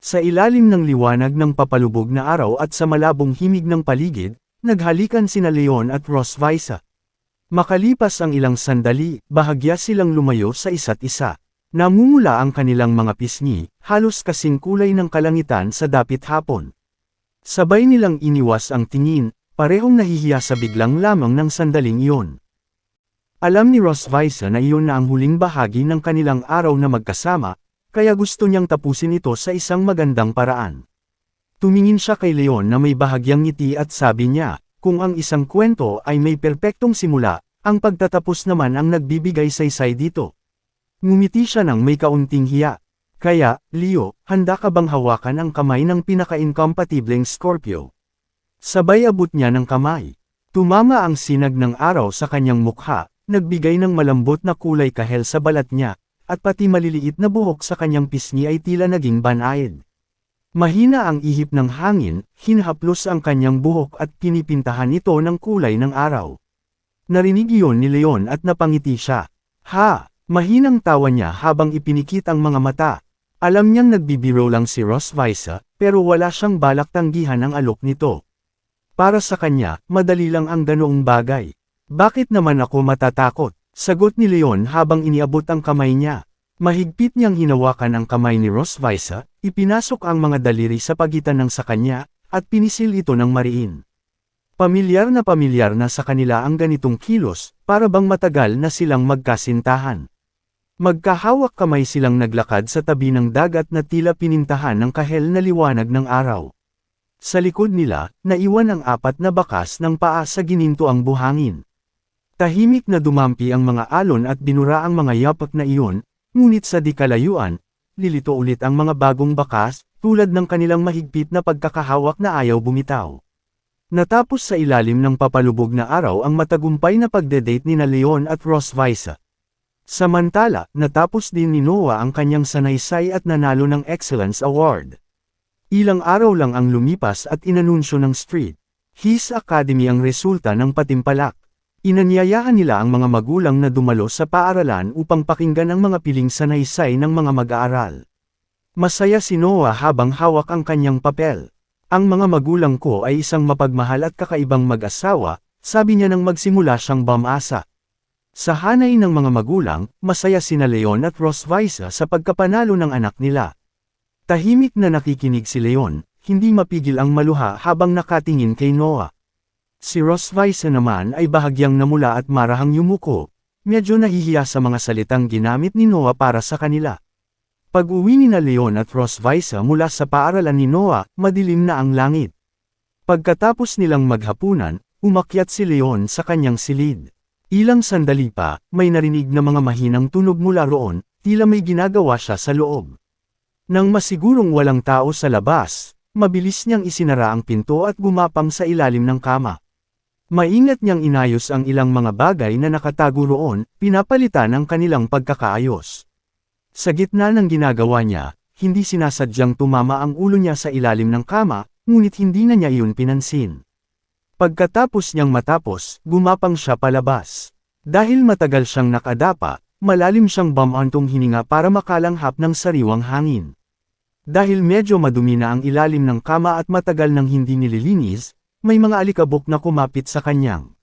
Sa ilalim ng liwanag ng papalubog na araw at sa malabong himig ng paligid, naghalikan sina Leon at Rosvisa. Makalipas ang ilang sandali, bahagya silang lumayo sa isa't isa. Namumula ang kanilang mga pisngi, halos kasing kulay ng kalangitan sa dapit hapon. Sabay nilang iniwas ang tingin, parehong nahihiya sa biglang lamang ng sandaling iyon. Alam ni Rosvisa na iyon na ang huling bahagi ng kanilang araw na magkasama, kaya gusto niyang tapusin ito sa isang magandang paraan. Tumingin siya kay Leon na may bahagyang ngiti at sabi niya, kung ang isang kwento ay may perpektong simula, ang pagtatapos naman ang nagbibigay saysay dito. Ngumiti siya ng may kaunting hiya. Kaya, Leo, handa ka bang hawakan ang kamay ng pinaka-incompatibleng Scorpio? Sabay abot niya ng kamay. Tumama ang sinag ng araw sa kanyang mukha, nagbigay ng malambot na kulay kahel sa balat niya, at pati maliliit na buhok sa kanyang pisngi ay tila naging banayad. Mahina ang ihip ng hangin, hinhaplos ang kanyang buhok at pinipintahan ito ng kulay ng araw. Narinig iyon ni Leon at napangiti siya. Ha! Mahinang tawa niya habang ipinikit ang mga mata. Alam niyang nagbibiro lang si Ross Visa, pero wala siyang balak tanggihan ang alok nito. Para sa kanya, madali lang ang ganoong bagay. Bakit naman ako matatakot? Sagot ni Leon habang iniabot ang kamay niya. Mahigpit niyang hinawakan ang kamay ni Rosvisa, ipinasok ang mga daliri sa pagitan ng sa kanya, at pinisil ito ng mariin. Pamilyar na pamilyar na sa kanila ang ganitong kilos, para bang matagal na silang magkasintahan. Magkahawak kamay silang naglakad sa tabi ng dagat na tila pinintahan ng kahel na liwanag ng araw. Sa likod nila, naiwan ang apat na bakas ng paa sa gininto ang buhangin. Tahimik na dumampi ang mga alon at binura ang mga yapak na iyon, ngunit sa di kalayuan, lilito ulit ang mga bagong bakas, tulad ng kanilang mahigpit na pagkakahawak na ayaw bumitaw. Natapos sa ilalim ng papalubog na araw ang matagumpay na pagdedate ni na Leon at Ross Visa. Samantala, natapos din ni Noah ang kanyang sanaysay at nanalo ng Excellence Award. Ilang araw lang ang lumipas at inanunsyo ng Street. His Academy ang resulta ng patimpalak. Inanyayahan nila ang mga magulang na dumalo sa paaralan upang pakinggan ang mga piling sanaysay ng mga mag-aaral. Masaya si Noah habang hawak ang kanyang papel. Ang mga magulang ko ay isang mapagmahal at kakaibang mag-asawa, sabi niya nang magsimula siyang bamasa. Sa hanay ng mga magulang, masaya sina Leon at Rosvisa sa pagkapanalo ng anak nila. Tahimik na nakikinig si Leon, hindi mapigil ang maluha habang nakatingin kay Noah. Si Rosvisa naman ay bahagyang namula at marahang yumuko, medyo nahihiya sa mga salitang ginamit ni Noah para sa kanila. Pag-uwi ni na Leon at Rosvisa mula sa paaralan ni Noah, madilim na ang langit. Pagkatapos nilang maghapunan, umakyat si Leon sa kanyang silid. Ilang sandali pa, may narinig na mga mahinang tunog mula roon, tila may ginagawa siya sa loob. Nang masigurong walang tao sa labas, mabilis niyang isinara ang pinto at gumapang sa ilalim ng kama. Maingat niyang inayos ang ilang mga bagay na nakatago roon, pinapalitan ang kanilang pagkakaayos. Sa gitna ng ginagawa niya, hindi sinasadyang tumama ang ulo niya sa ilalim ng kama, ngunit hindi na niya iyon pinansin. Pagkatapos niyang matapos, gumapang siya palabas. Dahil matagal siyang nakadapa, malalim siyang bamantong hininga para makalanghap ng sariwang hangin. Dahil medyo madumi na ang ilalim ng kama at matagal nang hindi nililinis, may mga alikabok na kumapit sa kanyang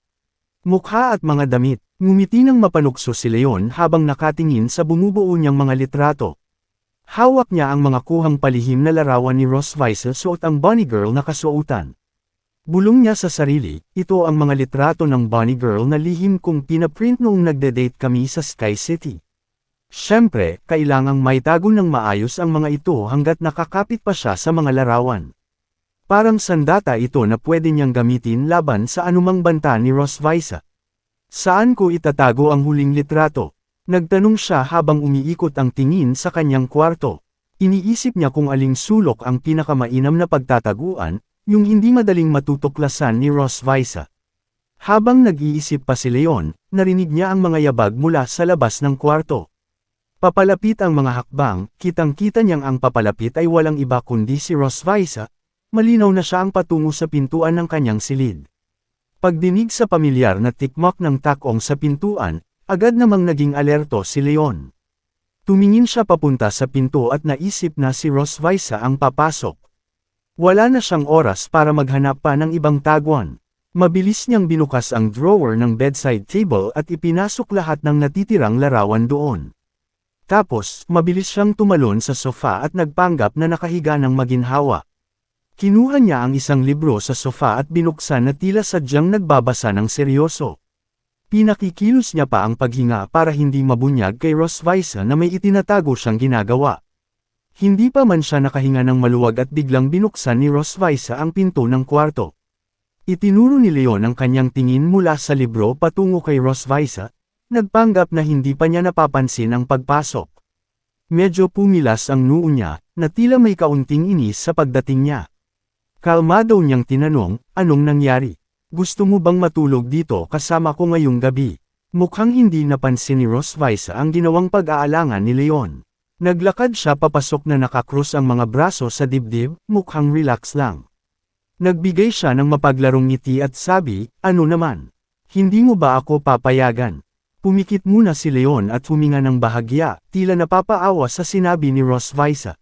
mukha at mga damit. Ngumiti ng mapanukso si Leon habang nakatingin sa bumubuo niyang mga litrato. Hawak niya ang mga kuhang palihim na larawan ni Ross Weissel suot ang Bunny Girl na kasuotan. Bulong niya sa sarili, ito ang mga litrato ng Bunny Girl na lihim kong pinaprint noong nagde-date kami sa Sky City. Siyempre, kailangang maitago ng maayos ang mga ito hanggat nakakapit pa siya sa mga larawan. Parang sandata ito na pwede niyang gamitin laban sa anumang banta ni Ross Visa. Saan ko itatago ang huling litrato? Nagtanong siya habang umiikot ang tingin sa kanyang kwarto. Iniisip niya kung aling sulok ang pinakamainam na pagtataguan, yung hindi madaling matutuklasan ni Ross Visa. Habang nag-iisip pa si Leon, narinig niya ang mga yabag mula sa labas ng kwarto. Papalapit ang mga hakbang, kitang-kita niyang ang papalapit ay walang iba kundi si Ross Visa, malinaw na siya ang patungo sa pintuan ng kanyang silid. Pagdinig sa pamilyar na tikmak ng takong sa pintuan, agad namang naging alerto si Leon. Tumingin siya papunta sa pinto at naisip na si Rosvisa ang papasok. Wala na siyang oras para maghanap pa ng ibang taguan. Mabilis niyang binukas ang drawer ng bedside table at ipinasok lahat ng natitirang larawan doon. Tapos, mabilis siyang tumalon sa sofa at nagpanggap na nakahiga ng maginhawa. Kinuha niya ang isang libro sa sofa at binuksan na tila sadyang nagbabasa ng seryoso. Pinakikilos niya pa ang paghinga para hindi mabunyag kay Rosvisa na may itinatago siyang ginagawa. Hindi pa man siya nakahinga ng maluwag at biglang binuksan ni Rosvisa ang pinto ng kwarto. Itinuro ni Leon ang kanyang tingin mula sa libro patungo kay Rosvisa, nagpanggap na hindi pa niya napapansin ang pagpasok. Medyo pumilas ang noo niya, na tila may kaunting inis sa pagdating niya. Kalmado niyang tinanong, anong nangyari? Gusto mo bang matulog dito kasama ko ngayong gabi? Mukhang hindi napansin ni Rosvisa ang ginawang pag-aalangan ni Leon. Naglakad siya papasok na nakakrus ang mga braso sa dibdib, mukhang relax lang. Nagbigay siya ng mapaglarong ngiti at sabi, ano naman? Hindi mo ba ako papayagan? Pumikit muna si Leon at huminga ng bahagya, tila napapaawa sa sinabi ni Rosvisa.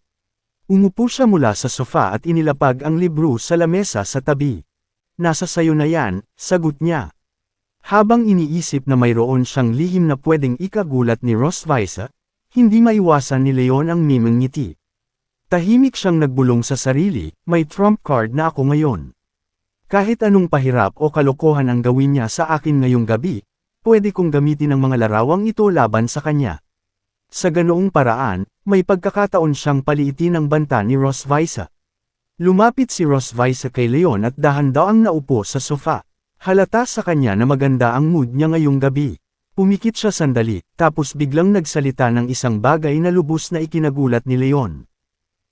Umupo siya mula sa sofa at inilapag ang libro sa lamesa sa tabi. Nasa sayo na yan, sagot niya. Habang iniisip na mayroon siyang lihim na pwedeng ikagulat ni Rosvisa, hindi maiwasan ni Leon ang miming ngiti. Tahimik siyang nagbulong sa sarili, may trump card na ako ngayon. Kahit anong pahirap o kalokohan ang gawin niya sa akin ngayong gabi, pwede kong gamitin ang mga larawang ito laban sa kanya. Sa ganoong paraan, may pagkakataon siyang paliitin ang banta ni Rosvisa. Lumapit si Rosvisa kay Leon at dahan-daang naupo sa sofa. Halata sa kanya na maganda ang mood niya ngayong gabi. Pumikit siya sandali, tapos biglang nagsalita ng isang bagay na lubos na ikinagulat ni Leon.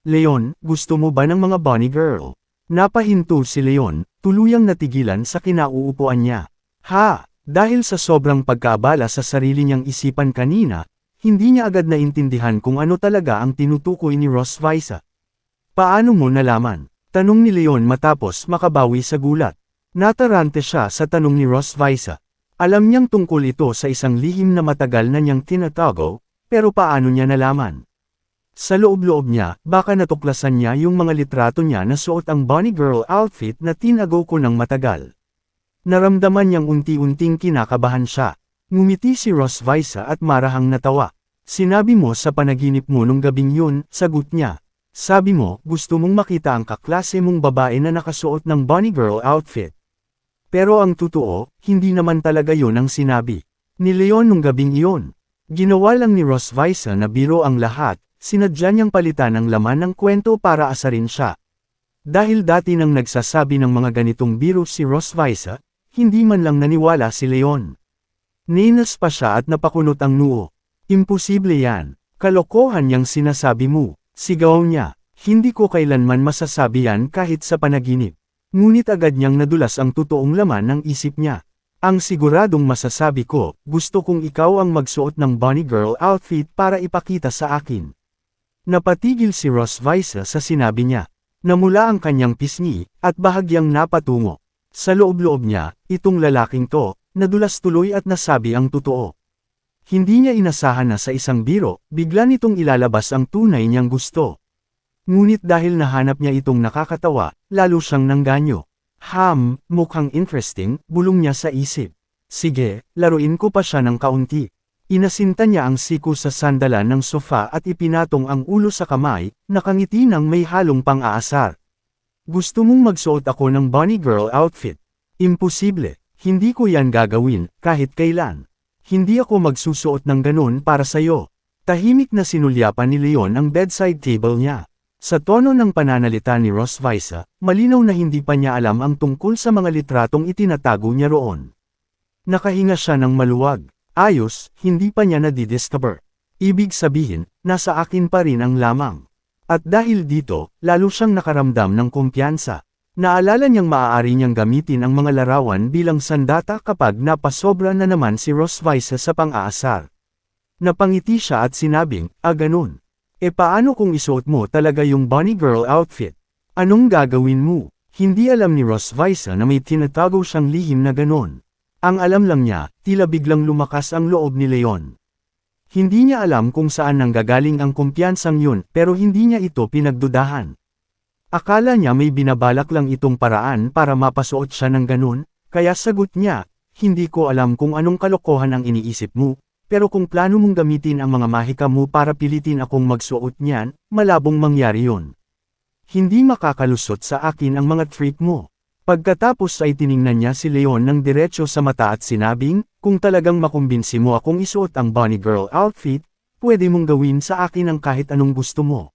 Leon, gusto mo ba ng mga bunny girl? Napahinto si Leon, tuluyang natigilan sa kinauupuan niya. Ha! Dahil sa sobrang pagkaabala sa sarili niyang isipan kanina, hindi niya agad naintindihan kung ano talaga ang tinutukoy ni Rosvisa. Paano mo nalaman? Tanong ni Leon matapos makabawi sa gulat. Natarante siya sa tanong ni Rosvisa. Alam niyang tungkol ito sa isang lihim na matagal na niyang tinatago, pero paano niya nalaman? Sa loob-loob niya, baka natuklasan niya yung mga litrato niya na suot ang bunny girl outfit na tinago ko ng matagal. Naramdaman niyang unti-unting kinakabahan siya. Ngumiti si Rosvisa at marahang natawa. Sinabi mo sa panaginip mo nung gabing yun, sagot niya. Sabi mo, gusto mong makita ang kaklase mong babae na nakasuot ng bunny girl outfit. Pero ang totoo, hindi naman talaga yon ang sinabi. Ni Leon nung gabing iyon. Ginawa lang ni Rosvisa na biro ang lahat, sinadya niyang palitan ang laman ng kwento para asarin siya. Dahil dati nang nagsasabi ng mga ganitong biro si Rosvisa, hindi man lang naniwala si Leon. Ninas pa siya at napakunot ang noo. Imposible yan. Kalokohan niyang sinasabi mo. Sigaw niya, hindi ko kailanman masasabi yan kahit sa panaginip. Ngunit agad niyang nadulas ang totoong laman ng isip niya. Ang siguradong masasabi ko, gusto kong ikaw ang magsuot ng bunny girl outfit para ipakita sa akin. Napatigil si Rosvisa sa sinabi niya. Namula ang kanyang pisngi, at bahagyang napatungo. Sa loob-loob niya, itong lalaking to, nadulas tuloy at nasabi ang totoo. Hindi niya inasahan na sa isang biro, bigla nitong ilalabas ang tunay niyang gusto. Ngunit dahil nahanap niya itong nakakatawa, lalo siyang nangganyo. Ham, mukhang interesting, bulong niya sa isip. Sige, laruin ko pa siya ng kaunti. Inasinta niya ang siko sa sandalan ng sofa at ipinatong ang ulo sa kamay, nakangiti ng may halong pang-aasar. Gusto mong magsuot ako ng bunny girl outfit? Imposible, hindi ko yan gagawin, kahit kailan. Hindi ako magsusuot ng ganun para sa'yo. Tahimik na sinulyapan ni Leon ang bedside table niya. Sa tono ng pananalita ni Rosvisa, malinaw na hindi pa niya alam ang tungkol sa mga litratong itinatago niya roon. Nakahinga siya ng maluwag. Ayos, hindi pa niya nadidiscover. Ibig sabihin, nasa akin pa rin ang lamang. At dahil dito, lalo siyang nakaramdam ng kumpiyansa. Naalala niyang maaari niyang gamitin ang mga larawan bilang sandata kapag napasobra na naman si Rosvisa sa pang-aasar. Napangiti siya at sinabing, ah ganun. E paano kung isuot mo talaga yung bunny girl outfit? Anong gagawin mo? Hindi alam ni Rosvisa na may tinatago siyang lihim na ganon. Ang alam lang niya, tila biglang lumakas ang loob ni Leon. Hindi niya alam kung saan nanggagaling ang kumpiyansang yun pero hindi niya ito pinagdudahan. Akala niya may binabalak lang itong paraan para mapasuot siya ng ganun, kaya sagot niya, hindi ko alam kung anong kalokohan ang iniisip mo, pero kung plano mong gamitin ang mga mahika mo para pilitin akong magsuot niyan, malabong mangyari yon. Hindi makakalusot sa akin ang mga trick mo. Pagkatapos ay tiningnan niya si Leon ng diretsyo sa mata at sinabing, kung talagang makumbinsi mo akong isuot ang bunny girl outfit, pwede mong gawin sa akin ang kahit anong gusto mo.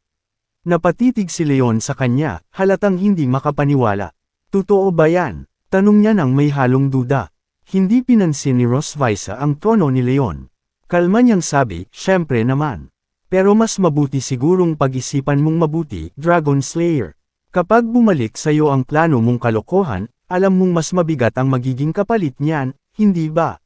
Napatitig si Leon sa kanya, halatang hindi makapaniwala. Totoo ba yan? Tanong niya nang may halong duda. Hindi pinansin ni Rosvisa ang tono ni Leon. Kalma niyang sabi, syempre naman. Pero mas mabuti sigurong pag-isipan mong mabuti, Dragon Slayer. Kapag bumalik sa iyo ang plano mong kalokohan, alam mong mas mabigat ang magiging kapalit niyan, hindi ba?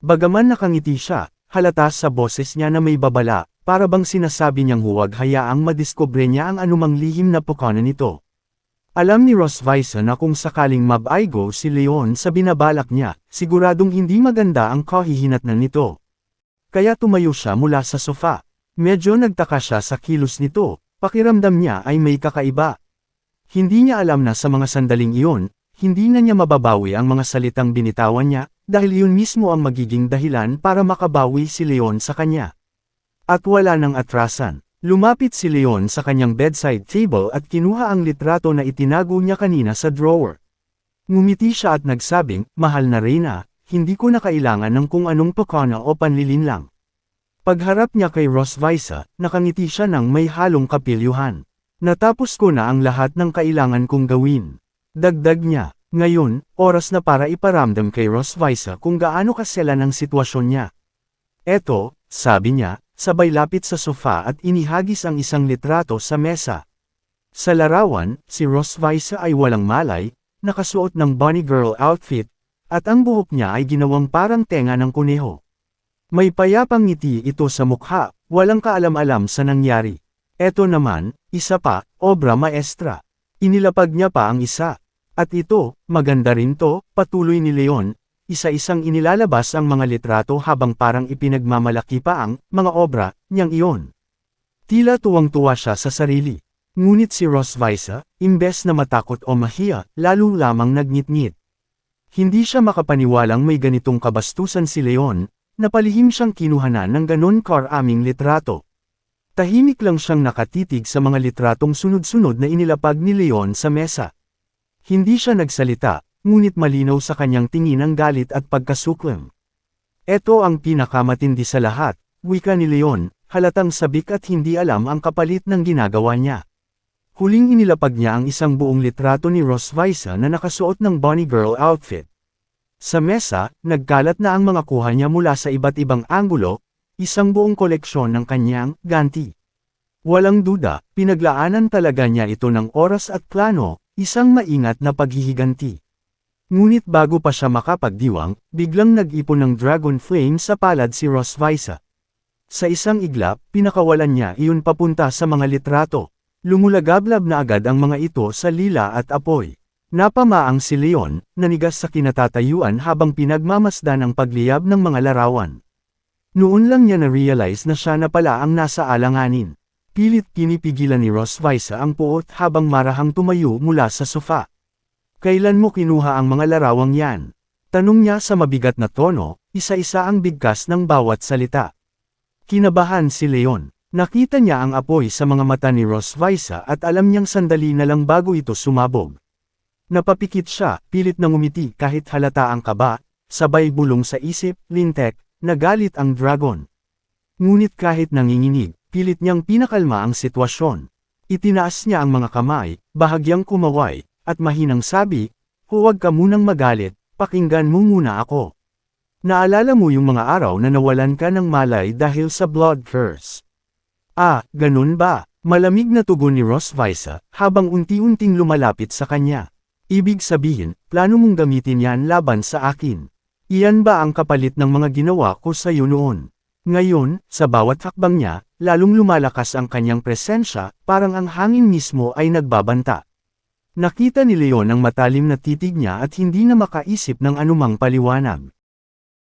Bagaman nakangiti siya, halata sa boses niya na may babala, para bang sinasabi niyang huwag hayaang madiskubre niya ang anumang lihim na pukanan nito. Alam ni Ross Vison na kung sakaling mabaigo si Leon sa binabalak niya, siguradong hindi maganda ang kahihinatnan nito. Kaya tumayo siya mula sa sofa. Medyo nagtaka siya sa kilos nito, pakiramdam niya ay may kakaiba. Hindi niya alam na sa mga sandaling iyon, hindi na niya mababawi ang mga salitang binitawan niya, dahil yun mismo ang magiging dahilan para makabawi si Leon sa kanya. At wala nang atrasan. Lumapit si Leon sa kanyang bedside table at kinuha ang litrato na itinago niya kanina sa drawer. Ngumiti siya at nagsabing, mahal na Reyna, hindi ko na kailangan ng kung anong pakana o panlilin lang. Pagharap niya kay Ross Visa, nakangiti siya ng may halong kapilyuhan. Natapos ko na ang lahat ng kailangan kong gawin. Dagdag niya, ngayon, oras na para iparamdam kay Ross Visa kung gaano kasela ng sitwasyon niya. Eto, sabi niya, sabay lapit sa sofa at inihagis ang isang litrato sa mesa. Sa larawan, si Ross Visa ay walang malay, nakasuot ng bunny girl outfit, at ang buhok niya ay ginawang parang tenga ng kuneho. May payapang ngiti ito sa mukha, walang kaalam-alam sa nangyari. Eto naman, isa pa, obra maestra. Inilapag niya pa ang isa. At ito, maganda rin to, patuloy ni Leon, isa-isang inilalabas ang mga litrato habang parang ipinagmamalaki pa ang mga obra niyang iyon. Tila tuwang-tuwa siya sa sarili. Ngunit si Ross Visa, imbes na matakot o mahiya, lalo lamang nagngit-ngit. Hindi siya makapaniwalang may ganitong kabastusan si Leon, napalihim siyang kinuhanan ng ganon karaming litrato. Tahimik lang siyang nakatitig sa mga litratong sunod-sunod na inilapag ni Leon sa mesa. Hindi siya nagsalita, ngunit malinaw sa kanyang tingin ang galit at pagkasuklam. Ito ang pinakamatindi sa lahat, wika ni Leon, halatang sabik at hindi alam ang kapalit ng ginagawa niya. Huling inilapag niya ang isang buong litrato ni Ross Visa na nakasuot ng bunny girl outfit. Sa mesa, nagkalat na ang mga kuha niya mula sa iba't ibang anggulo, Isang buong koleksyon ng kanyang ganti. Walang duda, pinaglaanan talaga niya ito ng oras at plano, isang maingat na paghihiganti. Ngunit bago pa siya makapagdiwang, biglang nag-ipon ng dragon flame sa palad si Ross Visa. Sa isang iglap, pinakawalan niya iyon papunta sa mga litrato. Lumulagablab na agad ang mga ito sa lila at apoy. Napamaang si Leon, nanigas sa kinatatayuan habang pinagmamasdan ang pagliyab ng mga larawan. Noon lang niya na-realize na siya na pala ang nasa alanganin. Pilit pinipigilan ni Ross Visa ang puot habang marahang tumayo mula sa sofa. Kailan mo kinuha ang mga larawang yan? Tanong niya sa mabigat na tono, isa-isa ang bigkas ng bawat salita. Kinabahan si Leon. Nakita niya ang apoy sa mga mata ni Ross Visa at alam niyang sandali na lang bago ito sumabog. Napapikit siya, pilit na ngumiti kahit halata ang kaba, sabay bulong sa isip, lintek, Nagalit ang dragon. Ngunit kahit nanginginig, pilit niyang pinakalma ang sitwasyon. Itinaas niya ang mga kamay, bahagyang kumaway, at mahinang sabi, Huwag ka munang magalit, pakinggan mo muna ako. Naalala mo yung mga araw na nawalan ka ng malay dahil sa blood curse. Ah, ganun ba? Malamig na tugon ni Ross Visa, habang unti-unting lumalapit sa kanya. Ibig sabihin, plano mong gamitin yan laban sa akin. Iyan ba ang kapalit ng mga ginawa ko sa iyo noon? Ngayon, sa bawat hakbang niya, lalong lumalakas ang kanyang presensya, parang ang hangin mismo ay nagbabanta. Nakita ni Leon ang matalim na titig niya at hindi na makaisip ng anumang paliwanag.